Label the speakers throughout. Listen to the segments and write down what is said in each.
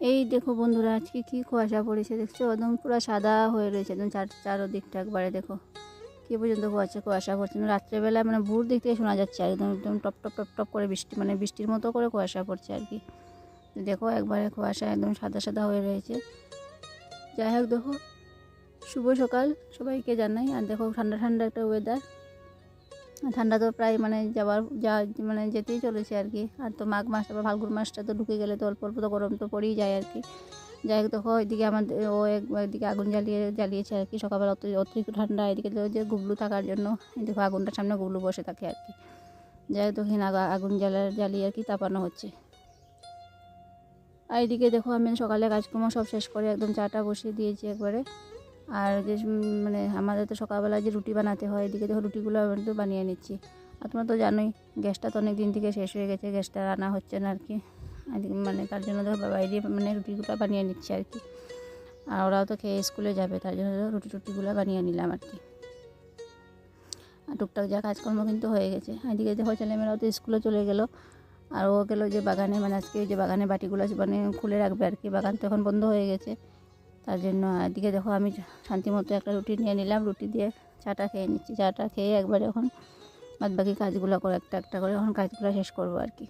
Speaker 1: এই দেখো বন্ধুরা, আজকে কি কুয়াশা পড়েছে দেখছ? একদম পুরো সাদা হয়ে রয়েছে, একদম চার, চারোদিকটা একবারে দেখো। কি পর্যন্ত কুয়াশা কুয়াশা পড়ছে। না রাত্রেবেলা মানে ভোর দিক থেকে শোনা যাচ্ছে একদম একদম টপ টপ টপ টপ করে বৃষ্টি মানে বৃষ্টির মতো করে কুয়াশা পড়ছে আর কি। দেখো একবারে কুয়াশা একদম সাদা সাদা হয়ে রয়েছে। যাই হোক দেখো, শুভ সকাল সবাইকে জানাই। আর দেখো ঠান্ডা ঠান্ডা একটা ওয়েদার ঠান্ডা তো প্রায় মানে যাওয়ার, যা মানে যেতেই চলেছে আর কি। আর তো মাঘ মাস আবার ফাল্গুন মাসটা তো ঢুকে গেলে তো অল্প অল্প তো গরম তো পড়েই যায় আর কি। যাই হোক দেখো, ওইদিকে আমাদের, ও একদিকে আগুন জ্বালিয়ে, জ্বালিয়েছে আর কি সকালবেলা। অত- অতিরিক্ত ঠান্ডা, এদিকে তো যে গুবলু থাকার জন্য। দেখো আগুনটার সামনে গুবলু বসে থাকে আর কি। যাই হোক তখন আগুন জ্বালা, জ্বালিয়ে আর কি তাপানো হচ্ছে। আর এদিকে দেখো, আমি সকালে কাজকর্ম সব শেষ করে একদম চাটা বসিয়ে দিয়েছি একবারে। আর যে মানে আমাদের তো সকালবেলা যে রুটি বানাতে হয়, এদিকে দেখো রুটিগুলো আমি তো বানিয়ে নিচ্ছি। আর তোমরা তো জানোই, গ্যাসটা তো অনেক দিন থেকে শেষ হয়ে গেছে, গ্যাসটা রান্না হচ্ছে না আর কি মানে তার জন্য দেখো বাইরে মানে রুটিগুলো বানিয়ে নিচ্ছি আর কি আর ওরাও তো খেয়ে স্কুলে যাবে, তার জন্য রুটি টুটিগুলো বানিয়ে নিলাম আর কি আর টুকটাক যা কাজকর্ম কিন্তু হয়ে গেছে। এদিকে দেখো ছেলেমেয়েরাও তো স্কুলে চলে গেল। আর ও গেলো যে বাগানে মানে আজকে যে বাগানে বাটিগুলো মানে খুলে রাখবে আর কি বাগান তো এখন বন্ধ হয়ে গেছে। তার জন্য এদিকে দেখো আমি শান্তি মতো একটা রুটি নিয়ে নিলাম, রুটি দিয়ে চাটা খেয়ে নিচ্ছি। চাটা খেয়ে একবারে এখন বাদ বাকি কাজগুলো করে, একটা একটা করে এখন কাজগুলো শেষ করব আর কি।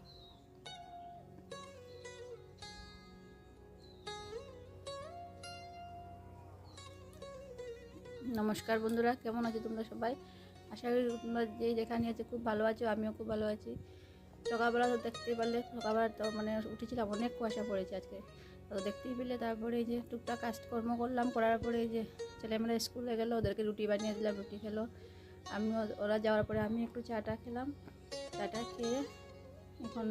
Speaker 1: নমস্কার বন্ধুরা, কেমন আছো তোমরা সবাই? আশা করি তোমরা যে যেখানে আছে খুব ভালো আছো, আমিও খুব ভালো আছি। সকালবেলা তো দেখতে পারলে সকালবেলা তো মানে উঠেছিলাম, অনেক কুয়াশা পড়েছে আজকে। তো দেখতেই পেলে তারপরে এই যে টুকটাক কাজকর্ম করলাম, করার পরে এই যে ছেলেমেয়েরা স্কুলে গেলো, ওদেরকে রুটি বানিয়ে দিলাম, রুটি খেলো। আমিও ওরা যাওয়ার পরে আমি একটু চাটা খেলাম। চাটা খেয়ে এখন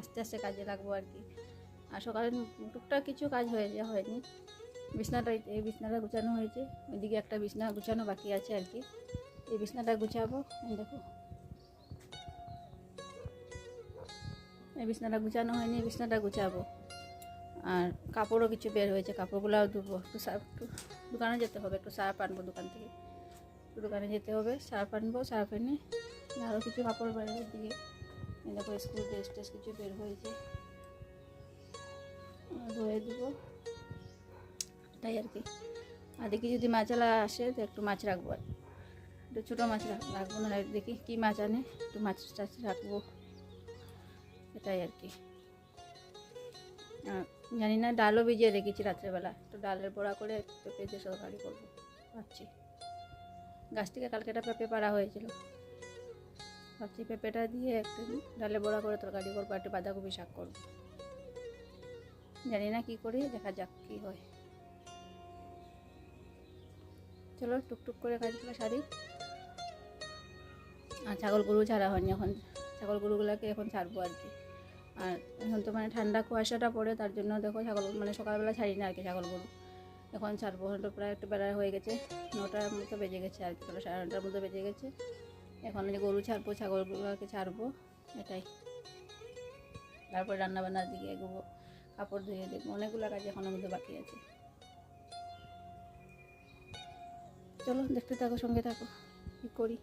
Speaker 1: আস্তে আস্তে কাজে লাগবো আর কি। আর সকালে টুকটাক কিছু কাজ হয়ে যা হয়নি। বিছনাটা, এই বিছনাটা গুছানো হয়েছে। ওইদিকে একটা বিছনা গুছানো বাকি আছে আর কি। এই বিছনাটা গুছাবো দেখো। এই বিছনাটা গুছানো হয়নি, বিছনাটা গুছাবো। আর কাপড়ও কিছু বের হয়েছে, কাপড়গুলোও ধুবো। একটু সার্ফ একটু দোকানে যেতে হবে, একটু সার্ফ আনব দোকান থেকে। একটু দোকানে যেতে হবে সার্ফ আনব সার্ফ এনে আরও কিছু কাপড় বের হয়ে দিয়ে দেখো, স্কুল ড্রেস ট্রেস কিছু বের হয়েছে। ধুয়ে দেবো। তাই আর কি। আর দেখি যদি মাছালা আসে, তো একটু মাছ রাখব আর একটু ছোটো মাছ রাখব না দেখি কী মাছ আনে, একটু মাছ টাছ রাখব। এটাই আর কি। আর জানি না, ডালও ভিজিয়ে রেখেছি রাত্রেবেলা। তো ডালের বড়া করে পেঁপে দিয়ে তরকারি করব। ভাবছি। গাছ থেকে কালকে একটা পেঁপে পাড়া হয়েছিল। ভাবছি পেঁপেটা দিয়ে একটু ডালে বড়া করে তরকারি করব, একটু বাঁধাকপি শাক করব। জানি না কী করি, দেখা যাক কী হয়। চলো, টুকটুক করে কাজগুলো সারি। আর ছাগল গরু ছাড়া হয়নি এখন। ছাগল গরুগুলোকে এখন ছাড়বো আর কি। আর এখন তো মানে ঠান্ডা কুয়াশাটা পড়ে, তার জন্য দেখো ছাগল মানে সকালবেলা ছাড়ি না আর কি ছাগল গরু এখন ছাড়বো এখন তো প্রায় একটু বেলা হয়ে গেছে, নটার মতো বেজে গেছে আর কি সাড়ে নটার মতো বেজে গেছে। এখন যে গরু ছাড়বো, ছাগলগুলোকে ছাড়বো, এটাই। তারপর রান্নাবান্নার দিকে এগোবো, কাপড় ধুয়ে দেবো অনেকগুলো কাজ এখনের মধ্যে বাকি আছে। চলো দেখতে থাকো, সঙ্গে থাকো, কী করি?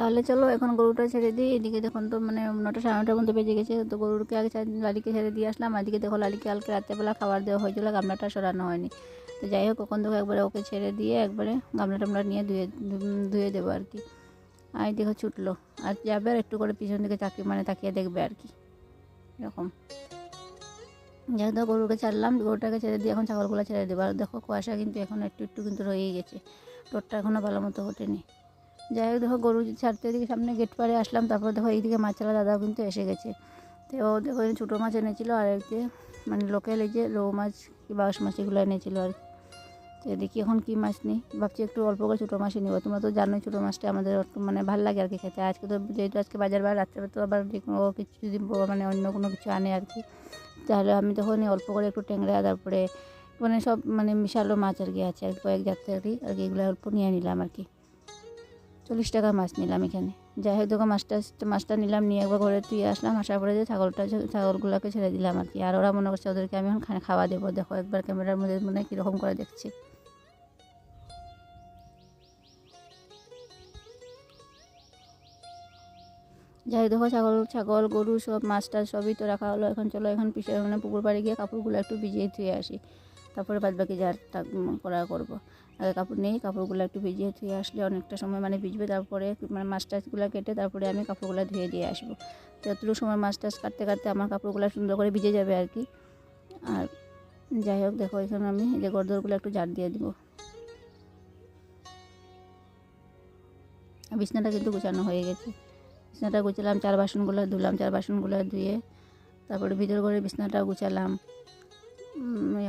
Speaker 1: তাহলে চলো এখন গরুটা ছেড়ে দিই। এদিকে দেখুন তো মানে নটা সাড়ে নটার মধ্যে বেজে গেছে। তো গরুকে আগে লালিকে ছেড়ে দিয়ে আসলাম। এদিকে দেখো লালিকে কালকে রাত্রেবেলা খাবার দেওয়া হয়েছিল, গামলাটা সরানো হয়নি। তো যাই হোক কখন দেখো একবারে ওকে ছেড়ে দিয়ে একবারে গামলা টামলা নিয়ে ধুয়ে ধুয়ে দেবো আর কি। আর দেখো ছুটলো। আর যাবে আর একটু করে পিছন দিকে তাকিয়ে মানে তাকিয়ে দেখবে আর কি। এরকম। যাই হোক গরুকে ছাড়লাম। গরুটাকে ছেড়ে দিয়ে এখন ছাগলগুলো ছেড়ে দেবো। আর দেখো কুয়াশা কিন্তু এখন একটু একটু কিন্তু রয়েই গেছে। টোটটা এখনও ভালো মতো ওঠেনি। যাই হোক দেখো গরু ছাড়তে দিকে সামনে গেট পাড়ে আসলাম, তারপর দেখো এইদিকে মাছালা দাদাও কিন্তু এসে গেছে। তো ও দেখো ছোটো মাছ এনেছিল আর এক যে মানে লোকাল এই যে রৌ মাছ কি বাউস মাছ এগুলো এনেছিল আর কি। তো দেখি এখন কী মাছ নেই, ভাবছি একটু অল্প করে ছোটো মাছই নেব। তোমরা তো জানোই ছোটো মাছটা আমাদের মানে ভালো লাগে আর কি খেতে। আজকে তো যেহেতু আজকে বাজার বার রাত্রে তো আবার কোনো কিছু যদি মানে অন্য কোনো কিছু আনে আর কি, তাহলে আমি তখন অল্প করে একটু ট্যাংরা, তারপরে মানে সব মানে মিশালো মাছ আর কি আছে আর কয়েক জাতের আর কি আর কি, এগুলো অল্প নিয়ে নিলাম আর কি। চল্লিশ টাকা মাছ নিলাম এখানে। যাই হোক দেখো মাছটা মাছটা নিলাম, নিয়ে একবার ঘরে তুই আসলাম, আসার পরে যে ছাগলটা ছাগলগুলোকে ছেড়ে দিলাম আর কি। আর ওরা মনে করছে ওদেরকে আমি এখন খানা খাওয়া দেবো। দেখো একবার ক্যামেরার মধ্যে মানে কীরকম করে দেখছে। যাই দেখো ছাগল ছাগল, গরু সব মাছ টাছ সবই তো রাখা হলো। এখন চলো, এখন পিছিয়ে মানে পুকুর পাড়ে গিয়ে কাপড়গুলো একটু ভিজিয়ে ধুয়ে আসি। তারপরে বাদ বাকি তা করা করব। আগে কাপড় নেই, কাপড়গুলো একটু ভিজিয়ে ধুয়ে আসলে অনেকটা সময় মানে ভিজবে, তারপরে মানে মাছ টাছগুলো কেটে তারপরে আমি কাপড়গুলো ধুয়ে দিয়ে আসব। তো এতটুকু সময় মাছ টাছ কাটতে কাটতে আমার কাপড়গুলো সুন্দর করে ভিজে যাবে আর কি। আর যাই হোক, দেখো এখানে আমি এই যে গরদরগুলো একটু ঝাড় দিয়ে দিব। বিছনাটা কিন্তু গুছানো হয়ে গেছে। বিছনাটা গুছালাম, চার বাসনগুলো ধুলাম, চার বাসনগুলো ধুয়ে তারপরে ভিতর ঘরে বিছনাটা গুছালাম।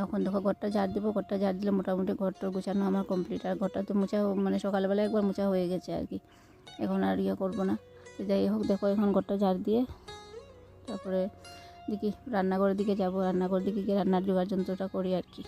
Speaker 1: এখন দেখো ঘরটা ঝাড় দেবো, ঘরটা ঝাড় দিলে মোটামুটি ঘরটা গোছানো আমার কমপ্লিট আর ঘরটা তো মোছা মানে সকালবেলায় একবার মোছা হয়ে গেছে আর কি। এখন আর ইয়ে করব না। যাই হোক, দেখো এখন ঘরটা ঝাড় দিয়ে তারপরে দেখি রান্নাঘরের দিকে যাব। রান্নাঘরের দিকে গিয়ে রান্নার জোগাড় যন্ত্রটা করি আর কি।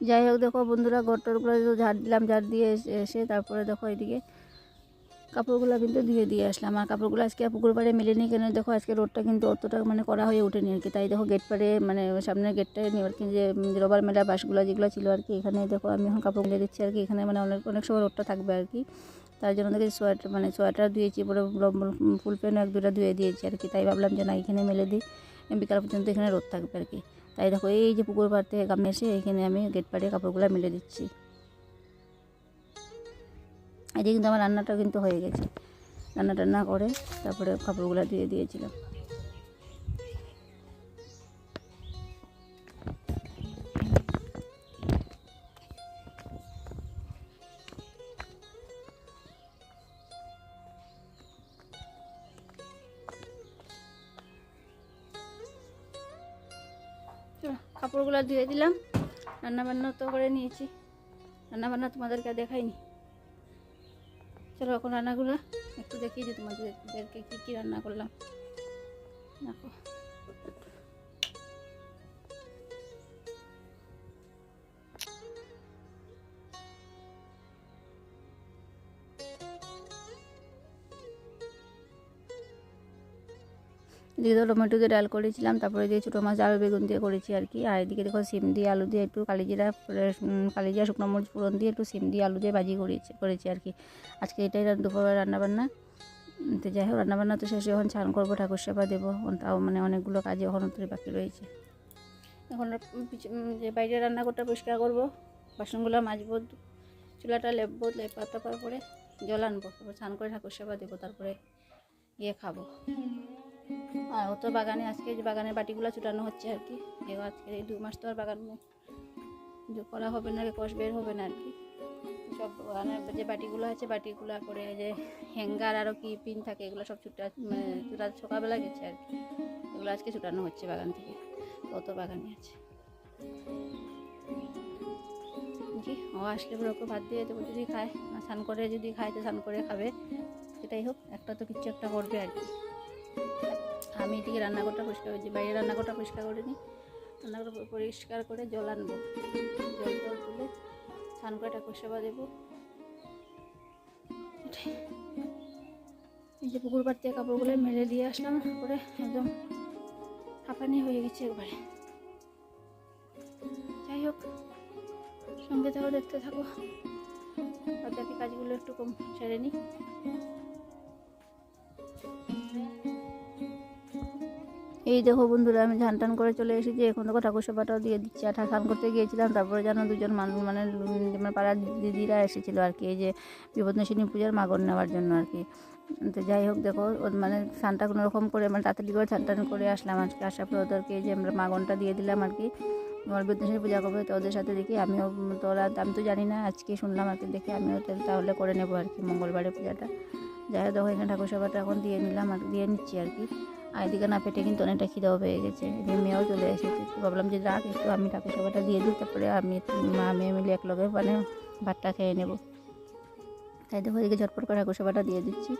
Speaker 1: যাই হোক দেখো বন্ধুরা ঘরটরগুলো তো ঝাড় দিলাম, ঝাড় দিয়ে এসে- তারপরে দেখো এদিকে কাপড়গুলো কিন্তু ধুয়ে দিয়ে আসলাম। আর কাপড়গুলো আজকে পুকুর পাড়ে মেলেনি কেন? দেখো আজকে রোডটা কিন্তু অতটা মানে করা হয়ে ওঠেনি আর কি। তাই দেখো গেট পাড়ে মানে সামনের গেটটায় আর কি যে রবার মেলা বাসগুলো যেগুলো ছিল আর কি, এখানে দেখো আমি এখন কাপড় মেলে দিচ্ছি আর কি। এখানে মানে অনেক অনেক সময় রোডটা থাকবে আর কি। তার জন্য দেখি সোয়েটার মানে সোয়েটার ধুয়েছি, পরে ফুল প্যান্ট এক দুটা ধুয়ে দিয়েছি আর কি। তাই ভাবলাম যে না, এখানে মেলে দিই। বিকাল পর্যন্ত এখানে রোদ থাকবে আর কি। তাই দেখো, এই যে পুকুর পাড় থেকে গামে এসে এখানে আমি গেট পাড়ে কাপড়গুলো মেলে দিচ্ছি। এদিকে কিন্তু আমার রান্নাটা কিন্তু হয়ে গেছে। রান্না টান্না করে তারপরে কাপড়গুলো দিয়ে দিয়েছিলাম। কাপড়গুলো ধুয়ে দিলাম। রান্না বান্না তো করে নিয়েছি। রান্নাবান্না তোমাদেরকে দেখাইনি। চলো এখন রান্নাগুলো একটু দেখিয়ে দিই তোমাদেরকে কী কী রান্না করলাম। দেখো। এদিকে তো টমেটো দিয়ে ডাল করেছিলাম, তারপরে দিয়ে ছোটো মাছ আলু বেগুন দিয়ে করেছি আর কি। আর এদিকে দেখো সিম দিয়ে আলু দিয়ে একটু কালিজিরা কালিজিরা শুকনো মরিচ ফোড়ন দিয়ে একটু সিম দিয়ে আলু দিয়ে ভাজি করেছি করেছি আর কি। আজকে এটাই দুপুরবেলা রান্নাবান্না। তো যাই হোক, রান্নাবান্না তো শেষে এখন স্নান করব, ঠাকুর সেবা দেবো তাও মানে অনেকগুলো কাজে এখনও তো বাকি রয়েছে। এখন যে বাইরে রান্নাঘরটা পরিষ্কার করব, বাসনগুলো মাজবো, চুলাটা লেপবো, লেপা তারপর করে জল আনব, তারপর স্নান করে ঠাকুর সেবা দেবো, তারপরে গিয়ে খাব। আর ও তো বাগানে, আজকে যে বাগানের বাটিগুলো চুটানো হচ্ছে আর কি। এবার আজকে এই দু মাস তো আর বাগান করা হবে না, কষ বের হবে না আর কি। সব বাগানের যে বাটিগুলো আছে, বাটিগুলো করে যে হ্যাঙ্গার আরও কি পিন থাকে, এগুলো সব চুটা মানে চুটা সকালবেলা গেছে আর কি। এগুলো আজকে চুটানো হচ্ছে বাগান থেকে। কত বাগানে আছে। ও আসলে পরে ওকে ভাত দিয়ে দেবো যদি খায়, না স্নান করে যদি খায় তো স্নান করে খাবে। সেটাই হোক, একটা তো কিছু একটা করবে আর কি। আমি এদিকে রান্নাঘরটা পরিষ্কার করছি বাইরে রান্নাঘরটা পরিষ্কার করে নিই রান্নাঘর প- পরিষ্কার করে জল আনব। জল জল তুলে স্নান করে ঠাকুর সেবা দেবো। এই যে পুকুর পাড় কাপড়গুলো মেলে দিয়ে আসলাম, করে একদম হাঁপানি হয়ে গেছে একবারে। যাই হোক, সঙ্গে থাকো, দেখতে থাকো। বাকি কাজগুলো একটু কম, সেরে নিই। এই দেখো বন্ধুরা, আমি ধান টান করে চলে এসেছি। এখন দেখো ঠাকুর সেবাটাও দিয়ে দিচ্ছি। আর স্নান করতে গিয়েছিলাম, তারপরে যেন দুজন মানুষ মানে মানে পাড়ার দিদিরা এসেছিল আর কি, এই যে বিপদনাশিনী পূজার মাগন নেওয়ার জন্য আর কি। তো যাই হোক দেখো মানে স্নানটা কোনো রকম করে মানে তাড়াতাড়ি করে স্নান টান করে আসলাম। আজকে আসার পর ওদেরকে যে আমরা মাগনটা দিয়ে দিলাম আর কি। আমার বিপদনাশিনী পূজা করবে, তো ওদের সাথে দেখি আমিও তোরা আমি তো জানি না, আজকে শুনলাম আর কি, দেখি আমিও তাহলে করে নেব আর কি মঙ্গলবারে পূজাটা। যাই হোক দেখো, এখানে ঠাকুর সেবাটা এখন দিয়ে নিলাম আর, দিয়ে নিচ্ছি আর কি। আর এদিকে না পেটে কিন্তু অনেকটা খিদাও পেয়ে গেছে। এদিকে মেয়েও চলে এসেছে। ভাবলাম যে রাখ একটু আমি ঠাকুর সেবাটা দিয়ে দিই, তারপরে আমি মা মেয়ে মিলে এক লগে মানে ভাতটা খেয়ে নেব। তাই দেখো, এদিকে ঝটপট করে ঠাকুর সেবাটা দিয়ে দিচ্ছি।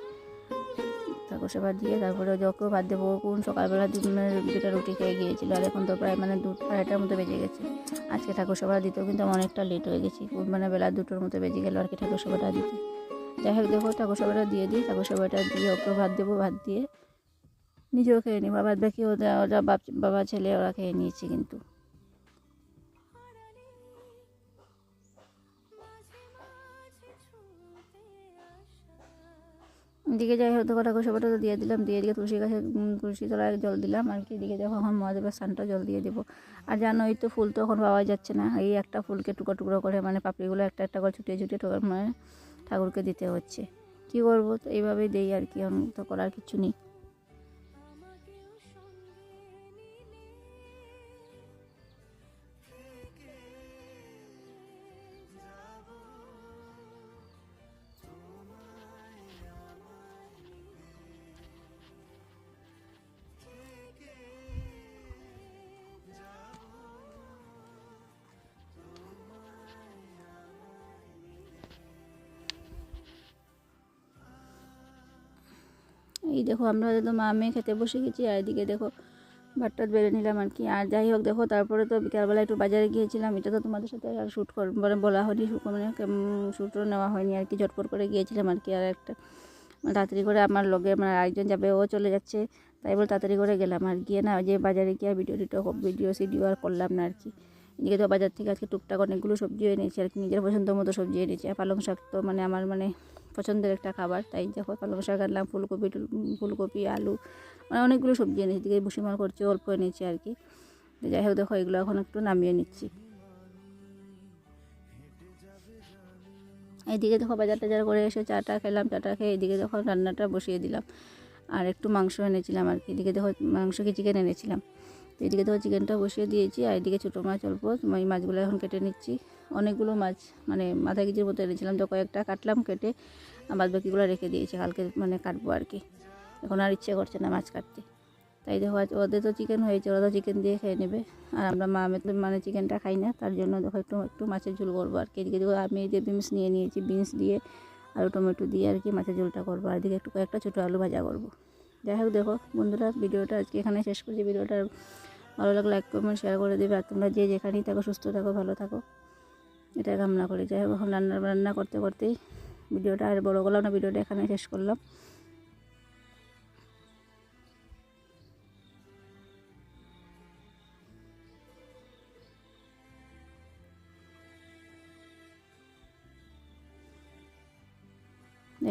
Speaker 1: ঠাকুর সেবা দিয়ে তারপরে ওকেও ভাত দেবো। কোন সকালবেলা দুটা রুটি খেয়ে গিয়েছিল, আর এখন তো প্রায় মানে দু, আড়াইটার মতো বেজে গেছে। আজকে ঠাকুর সেবা দিতেও কিন্তু আমি অনেকটা লেট হয়ে গেছি। মানে বেলা দুটোর মতো বেজে গেল আর কি ঠাকুর সেবাটা দিতে। যাই হোক দেখো, ঠাকুর সেবাটা দিয়ে দিই। ঠাকুর সেবাটা দিয়ে ওকে ভাত দেবো, ভাত দিয়ে নিজেও খেয়ে নিই বাবার বাকি ওরা ওরা বাবা, ছেলে ওরা খেয়ে নিয়েছে কিন্তু। দিকে যাই দেখো ঠাকুর সেবাটা তো দিয়ে দিলাম। দিয়ে এদিকে তুলসী গাছে তুলসী তলায় জল দিলাম। আর কি এদিকে দেখো এখন মহাদেবের স্নানটা, জল দিয়ে দেবো। আর জানো, এই তো ফুল তো এখন পাওয়া যাচ্ছে না। এই একটা ফুলকে টুকরো টুকরো করে মানে পাপড়িগুলো একটা একটা করে ছুটিয়ে ছুটিয়ে ঠোকার মানে ঠাকুরকে দিতে হচ্ছে। কী করব? তো এইভাবেই দেই আর কি। এখন তো করার কিছু নেই। এই দেখো আমরা তো মা মেয়ে খেতে বসে গেছি, আর এদিকে দেখো ভাতটা বেড়ে নিলাম আর কি। আর যাই হোক দেখো, তারপরে তো বিকালবেলা একটু বাজারে গিয়েছিলাম, এটা তো তোমাদের সাথে আর শ্যুট কর মানে বলা হয়নি মানে শ্যুটও নেওয়া হয়নি আর কি, ঝটপট করে গিয়েছিলাম আর কি আর একটা। মানে তাড়াতাড়ি করে আমার লগে মানে আরেকজন যাবে, ও চলে যাচ্ছে, তাই বলে তাড়াতাড়ি করে গেলাম আর গিয়ে না যে বাজারে গিয়ে ভিডিও টিডিও ভিডিও সিডিও আর করলাম না আর কি। এদিকে তো বাজার থেকে আজকে টুকটাক অনেকগুলো সবজি এনেছি আর কি, নিজের পছন্দ মতো সবজি এনেছি, আর পালং শাক তো মানে আমার মানে পছন্দের একটা খাবার, তাই দেখো পালং শাক আনলাম ফুলকপি ফুলকপি, আলু মানে অনেকগুলো সবজি এনেছি, এদিকে ভুসিমাল করছি, অল্প এনেছি আর কি। যাই হোক, দেখো এগুলো এখন একটু নামিয়ে নিচ্ছি। এইদিকে দেখো বাজার টাজার করে এসে চাটা খেলাম, চাটা খেয়ে এদিকে দেখো রান্নাটা বসিয়ে দিলাম। আর একটু মাংস এনেছিলাম আর কি, এদিকে দেখো মাংস কি চিকেন এনেছিলাম। তো এদিকে দেখো চিকেনটা বসিয়ে দিয়েছি, আর এদিকে ছোটো মাছ, অল্প মাছগুলো এখন কেটে নিচ্ছি। অনেকগুলো মাছ মানে মাথা কেজির মতো এনেছিলাম তো কয়েকটা কাটলাম, কেটে বাদ বাকিগুলো রেখে দিয়েছি কালকে মানে কাটবো আর কি। এখন আর ইচ্ছে করছে না মাছ কাটতে। তাই দেখো আজ ওদের তো চিকেন হয়েছে, ওরা তো চিকেন দিয়ে খেয়ে নেবে। আর আমরা মা, আমি তো মানে চিকেনটা খাই না, তার জন্য দেখো একটু একটু মাছের ঝোল করব আর কি। এদিকে দেখো, আমি এই যে বিনস নিয়ে নিয়েছি বিনস দিয়ে আলু, টমেটো দিয়ে আর কি মাছের ঝোলটা করব। আর এদিকে একটু কয়েকটা ছোটো আলু ভাজা করব। যাই হোক দেখো, বন্ধুরা, ভিডিওটা আজকে এখানে শেষ করছি। ভিডিওটা ভালো লাগলে লাইক কমেন্ট শেয়ার করে দেবে। আর তোমরা যে যেখানেই থাকো, সুস্থ থাকো, ভালো থাকো। এটা কামনা করি। যাই হোক এখন রান্না রান্না করতে করতেই ভিডিওটা আর বড় করলাম না ভিডিওটা এখানে শেষ করলাম।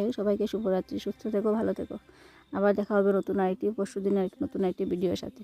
Speaker 1: হোক, সবাইকে শুভরাত্রি সুস্থ থেকো ভালো থেকো। আবার দেখা হবে নতুন আরেকটি পরশু দিন আরেকটি নতুন আরেকটি ভিডিওর সাথে।